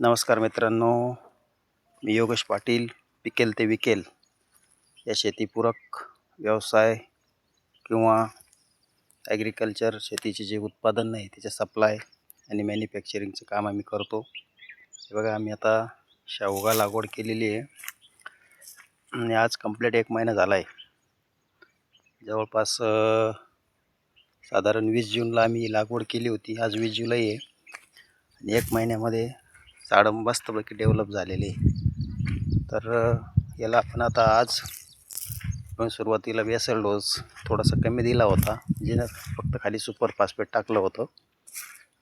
नमस्कार मित्रांनो मी योगेश पाटील पिकेल ते विकेल या शेतीपूरक व्यवसाय किंवा ॲग्रिकल्चर शेतीचे जे उत्पादन आहे त्याचे सप्लाय आणि मॅन्युफॅक्चरिंगचं काम आम्ही करतो. हे बघा आम्ही आता शेवगा लागवड केलेली आहे आणि आज कंप्लीट एक महिना झाला आहे. जवळपास साधारण वीस जूनला आम्ही लागवड केली होती. आज वीस जुलै आहे आणि एक महिन्यामध्ये झाडं मस्तपैकी डेव्हलप झालेली तर याला आपण आता आज आपण सुरुवातीला वेसल डोस थोडासा कमी दिला होता जिनं फक्त खाली सुपर फास्फेट टाकलं होतं.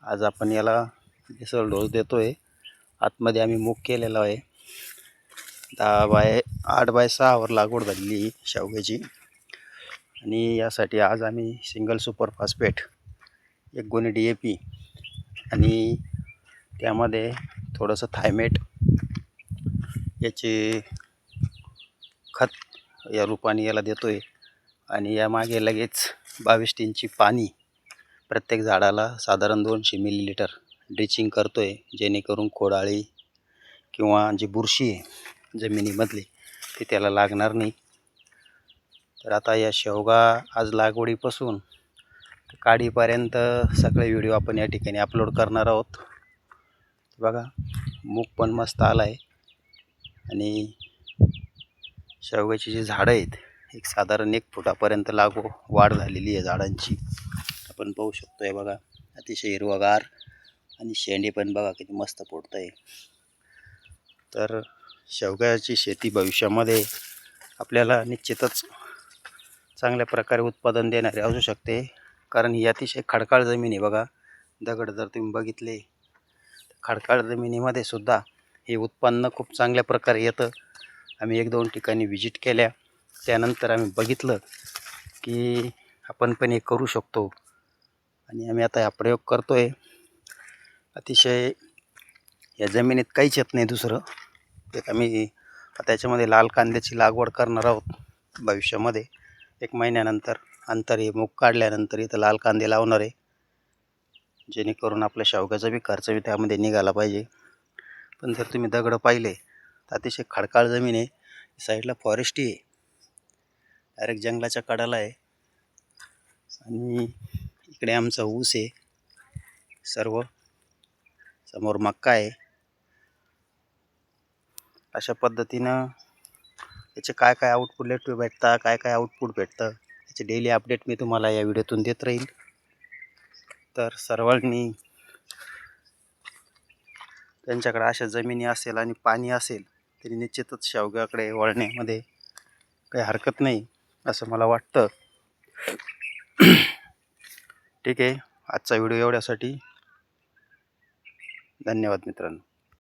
आज आपण याला वेसल डोस देतो आहे आतमध्ये आम्ही मूग केलेला आहे. दहा बाय आठ बाय सहावर लागवड झालेली शेवग्याची. आणि यासाठी आज आम्ही सिंगल सुपर फास्फेट एक गोणी डी ए पी आणि त्यामध्ये थोडंसं थायमेट याचे खत या रूपाने याला देतो आहे आणि यामागे लगेच बावीस टीनची पाणी प्रत्येक झाडाला साधारण दोनशे मिलीलिटर ड्रिचिंग करतो आहे जेणेकरून खोडाळी किंवा जी बुरशी आहे जमिनीमधली ती त्याला लागणार नाही. तर आता या शेवगा आज लागवडीपासून काढीपर्यंत सगळे व्हिडिओ आपण या ठिकाणी अपलोड करणार आहोत. बघा मूग पण मस्त आला आहे आणि शेवग्याची जी झाडं आहेत एक साधारण एक फुटापर्यंत लागू वाढ झालेली आहे झाडांची. आपण पाहू शकतो आहे बघा अतिशय हिरवगार आणि शेंडे पण बघा किती मस्त पोटत आहे तर शेवग्याची शेती भविष्यामध्ये आपल्याला निश्चितच चांगल्या प्रकारे उत्पादन देणारे असू शकते. कारण ही अतिशय खडकाळ जमीन आहे बघा. दगड जर तुम्ही बघितले खडकाळ जमिनीमध्ये सुद्धा हे उत्पन्न खूप चांगल्या प्रकारे येतं. आम्ही एक दोन ठिकाणी व्हिजिट केल्या. त्यानंतर आम्ही बघितलं की आपण पण हे करू शकतो. आणि आम्ही आता हा प्रयोग करतो आहे अतिशय या जमिनीत काहीच येत नाही दुसरं. एक आम्ही त्याच्यामध्ये लाल कांद्याची लागवड करणार आहोत भविष्यामध्ये. एक महिन्यानंतर अंतर हे मूग काढल्यानंतर इथं लाल कांदे लावणार आहे. जेणेकरून आपल्या शेवग्याचा बी खर्च बी त्यामध्ये निघाला पाहिजे. पण जर तुम्ही दगडं पाहिले तर अतिशय खडकाळ जमीन आहे. साईडला फॉरेस्टही आहे. डायरेक्ट जंगलाच्या कडाला आहे. आणि इकडे आमचा ऊस आहे. सर्व समोर मक्का आहे. अशा पद्धतीनं याचे काय काय आउटपुट लेट भेटतं काय काय आउटपुट भेटतं याचे डेली अपडेट मी तुम्हाला या व्हिडिओतून देत राहील. तर सर्वांनी त्यांच्याकडे अशा जमिनी असेल आणि पाणी असेल तरी निश्चितच शेवग्याकडे वळण्यामध्ये काही हरकत नाही असं मला वाटतं. ठीक आहे. आजचा व्हिडिओ एवढ्यासाठी. धन्यवाद मित्रांनो.